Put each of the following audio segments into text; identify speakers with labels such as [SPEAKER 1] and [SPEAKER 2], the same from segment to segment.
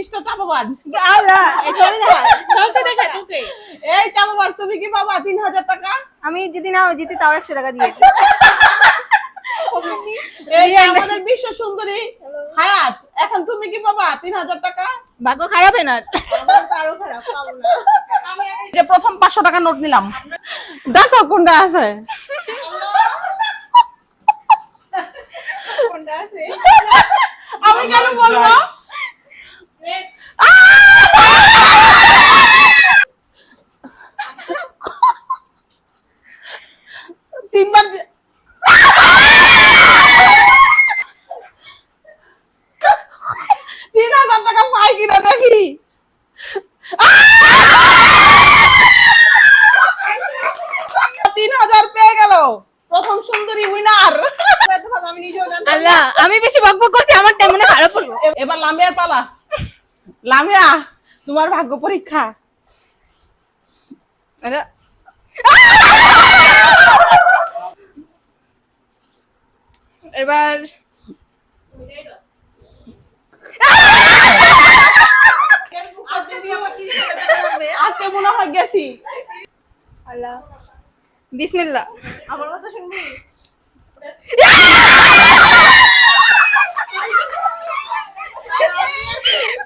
[SPEAKER 1] বিশিষ্ট চাপাবাজ।
[SPEAKER 2] আল্লাহ এই তোরে দেখা।
[SPEAKER 1] তোকে। এই চাপাবাজ তুমি কি পাবা তিন হাজার টাকা?
[SPEAKER 2] আমি যদি নাও জিতি তাও একশো টাকা দিয়ে
[SPEAKER 1] এই আমাদের বিশ্ব সুন্দরী হায়াত এখন তুমি কি পাবা তিন হাজার টাকা?
[SPEAKER 2] ভাগ্য খারাপ না?
[SPEAKER 1] যে প্রথম পাঁচশো টাকা নোট নিলাম। দেখো কোনটা আছে? আমি কেন বলব তিনবার যে- তিন পাই কিনা দেখি। তিন হাজার পেয়ে গেল। প্রথম সুন্দরী উইনার আমি নিজেও জানতাম না।
[SPEAKER 2] আল্লাহ আমি বেশি বকবক করছি আমার টাইম খারাপ হলো।
[SPEAKER 1] এবার লামিয়ার পালা। লামিয়া তোমার ভাগ্য পরীক্ষা।
[SPEAKER 2] এবার
[SPEAKER 1] মনে হয় গেছি।
[SPEAKER 2] আল্লাহ। বিসমিল্লাহ।
[SPEAKER 1] আমার কথা শুনবি?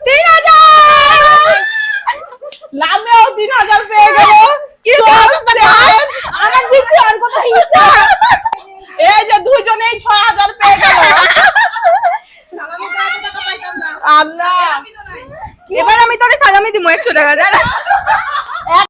[SPEAKER 2] তিন হাজার!
[SPEAKER 1] লামিয়াও তিন হাজার পেয়ে গেল।
[SPEAKER 2] কি অবস্থা দেখ? আমার জিতছে আর কত হিংসা।
[SPEAKER 1] এই যে ছয় হাজার পেয়ে গেল। আল্লাহ।
[SPEAKER 2] এবার আমি আগামী দিন একশো টাকা দাঁড়া